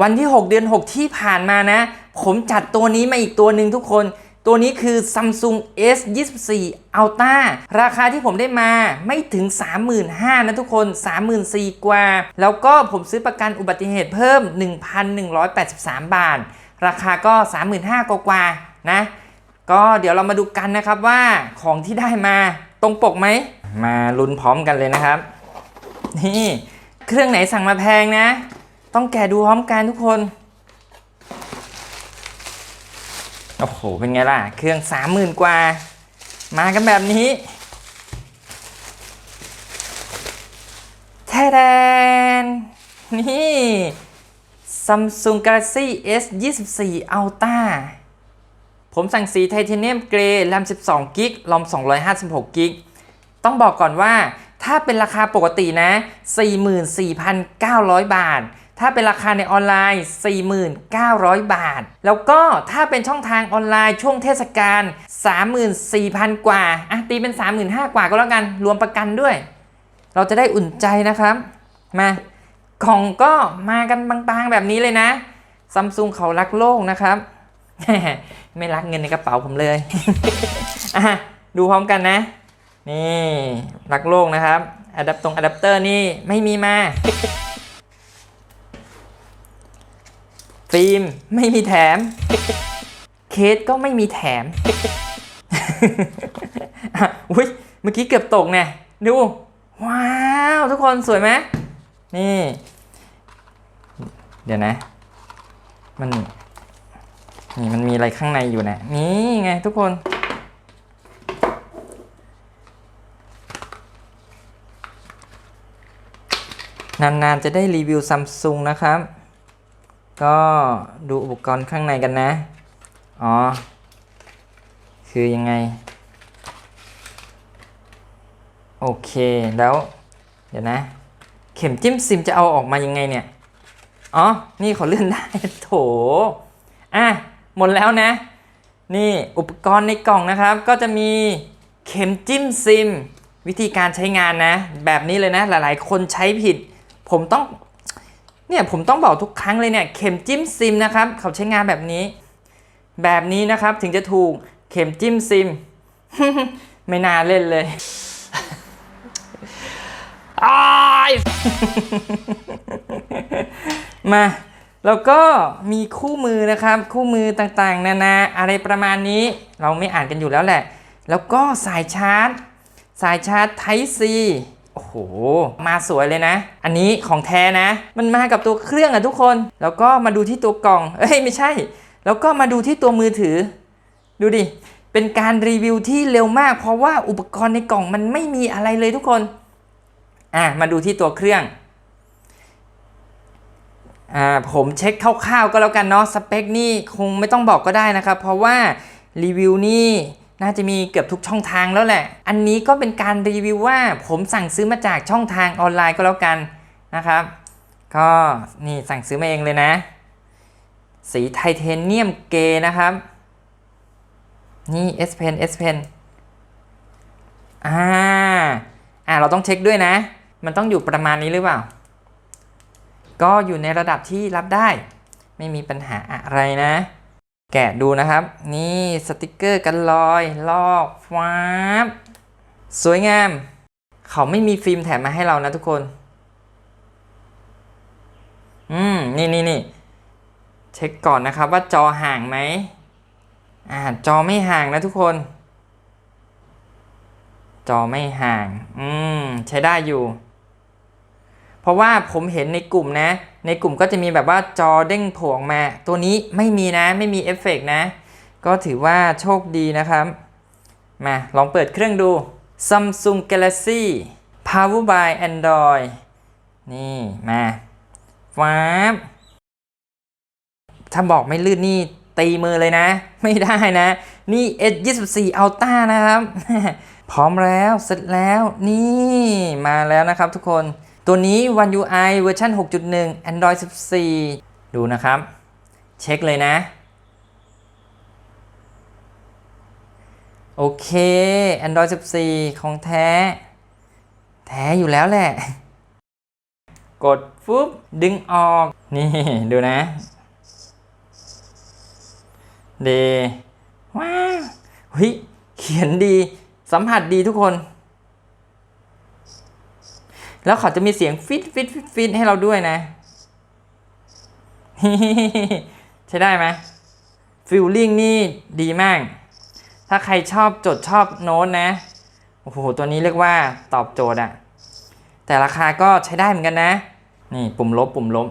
วันที่ 6 เดือน 6 ที่ผ่านมานะ ผมจัดตัวนี้มาอีกตัวหนึ่งทุกคน ตัวนี้คือ Samsung S24 Ultra ราคาที่ผมได้มาไม่ถึง 35,000นะทุกคน 34,000กว่า แล้วก็ผมซื้อประกันอุบัติเหตุเพิ่ม 1,183 บาท ราคาก็ 35,000กว่ากว่านะ ก็เดี๋ยวเรามาดูกันนะครับว่าของที่ได้มาตรงปกไหม มาลุ้นพร้อมกันเลยนะครับ นี่ เครื่องไหนสั่งมาแพงนะ ต้องแกะดูพร้อมกันทุกคน โอ้โห เป็นไงล่ะ เครื่อง30,000กว่า มากันแบบนี้แท้แดน นี่ Samsung Galaxy S 24 Ultra ผมสั่งสีไทเทเนียมเกรย์แรม12กิกลอม256กิกต้องบอกก่อนว่าถ้าเป็นราคาปกตินะ 44,900 บาท ถ้าเป็นราคาในออนไลน์ 4,900 บาท แล้วก็ถ้าเป็นช่องทางออนไลน์ช่วงเทศกาล34,000 กว่าอะตีเป็น 35,000 กว่าก็แล้วกัน รวมประกันด้วย เราจะได้อุ่นใจนะครับ มาของก็มากันบางๆแบบนี้เลยนะซัมซุงเขารักโลกนะครับ ไม่รักเงินในกระเป๋าผมเลยอะดูพร้อมกันนะ นี่รักโลกนะครับอะแดปตรงอะแดปเตอร์นี่ไม่มีมา ฟิล์มไม่มีแถม เคสก็ไม่มีแถมอุ้ยเมื่อกี้เกือบตกเนี่ยดู ว้าว ทุกคนสวยไหมนี่ เดี๋ยวนะ มันนี่มันมีอะไรข้างในอยู่นะนี่ไงทุกคน นานๆจะได้รีวิวซัมซุงนะครับ ก็ดูอุปกรณ์ข้างในกันนะ อ๋อ คือยังไง โอเค แล้ว เดี๋ยวนะ เข็มจิ้มซิมจะเอาออกมายังไงเนี่ย อ๋อ นี่ขอเลื่อนได้ โถ อะ หมดแล้วนะ นี่อุปกรณ์ในกล่องนะครับ ก็จะมีเข็มจิ้มซิม วิธีการใช้งานนะ แบบนี้เลยนะ หลายๆ คนใช้ผิด ผมต้อง เนี่ยผมต้องบอกทุกครั้งเลยเนี่ยเข็มจิ้มซิมนะครับเขาใช้งานแบบนี้ แบบนี้นะครับถึงจะถูกเข็มจิ้มซิม ไม่น่าเล่นเลยอ้ายมาแล้วก็มีคู่มือนะครับ คู่มือต่างๆ นานาอะไรประมาณนี้ เราไม่อ่านกันอยู่แล้วแหละ แล้วก็สายชาร์จ สายชาร์จ Type C โอ้โห มาสวยเลยนะ อันนี้ของแท้นะ มันมากับตัวเครื่องอะทุกคน แล้วก็มาดูที่ตัวกล่อง เอ้ยไม่ใช่ แล้วก็มาดูที่ตัวมือถือ ดูดิ เป็นการรีวิวที่เร็วมาก เพราะว่าอุปกรณ์ในกล่องมันไม่มีอะไรเลยทุกคน อะมาดูที่ตัวเครื่อง อ่าผมเช็คคร่าวๆก็แล้วกันเนาะ สเปคนี่คงไม่ต้องบอกก็ได้นะครับ เพราะว่ารีวิวนี่ น่าจะมีเกือบทุกช่องทางแล้วแหละ อันนี้ก็เป็นการรีวิวว่าผมสั่งซื้อมาจากช่องทางออนไลน์ก็แล้วกันนะครับ ก็นี่สั่งซื้อมาเองเลยนะ สีไทเทเนียมเกย์นะครับ นี่ S Pen S Pen อ่าอ่าเราต้องเช็คด้วยนะ มันต้องอยู่ประมาณนี้หรือเปล่า ก็อยู่ในระดับที่รับได้ ไม่มีปัญหาอะไรนะ แกะดูนะครับ นี่สติกเกอร์กันรอยลอกฟ้าบสวยงาม เขาไม่มีฟิล์มแถมมาให้เรานะทุกคน อืม นี่นี่นี่เช็คก่อนนะครับว่าจอห่างไหมอ่าจอไม่ห่างนะทุกคน จอไม่ห่าง อืม ใช้ได้อยู่ เพราะว่าผมเห็นในกลุ่มนะ ในกลุ่มก็จะมีแบบว่าจอเด้งโผล่ออกมา ตัวนี้ไม่มีนะไม่มีเอฟเฟกต์นะ ก็ถือว่าโชคดีนะครับ มาลองเปิดเครื่องดู Samsung Galaxy Power by Android นี่มาฟ้าบถ้าบอกไม่ลื่นนี่ตีมือเลยนะ ไม่ได้นะ นี่ S24 Ultra นะครับ พร้อมแล้วเสร็จแล้วนี่มาแล้วนะครับทุกคน ตัวนี้ One UI เวอร์ชัน6.1 Android 14 ดูนะครับ เช็คเลยนะ โอเค Android 14 ของแท้ แท้อยู่แล้วแหละ กดฟุ๊บ ดึงออก นี่ ดูนะเดว้าวเฮ้ยเขียนดี สัมผัสดีทุกคน แล้วเขาจะมีเสียงฟิตฟิตฟิตให้เราด้วยนะ ใช้ได้ไหมฟิลลิ่งนี่ดีมาก ถ้าใครชอบจดชอบโน้ตนะ โอ้โห ตัวนี้เรียกว่าตอบโจทย์อะแต่ราคาก็ใช้ได้เหมือนกันนะ นี่ปุ่มลบปุ่มลบ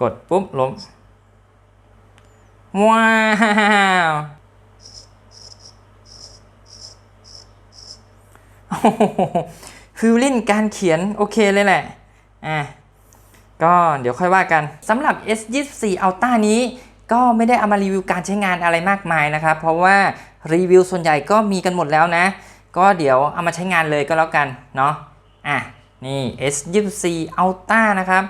กดปุ๊บลบ ว้าว ฟิลลิ่งการเขียนโอเคเลยแหละอะก็เดี๋ยวค่อยว่ากันสำหรับ S24 Ultra นี้ก็ไม่ได้เอามารีวิวการใช้งานอะไรมากมายนะครับ เพราะว่ารีวิวส่วนใหญ่ก็มีกันหมดแล้วนะ ก็เดี๋ยวเอามาใช้งานเลยก็แล้วกันเนาะอะนี่ S24 Ultra นะครับ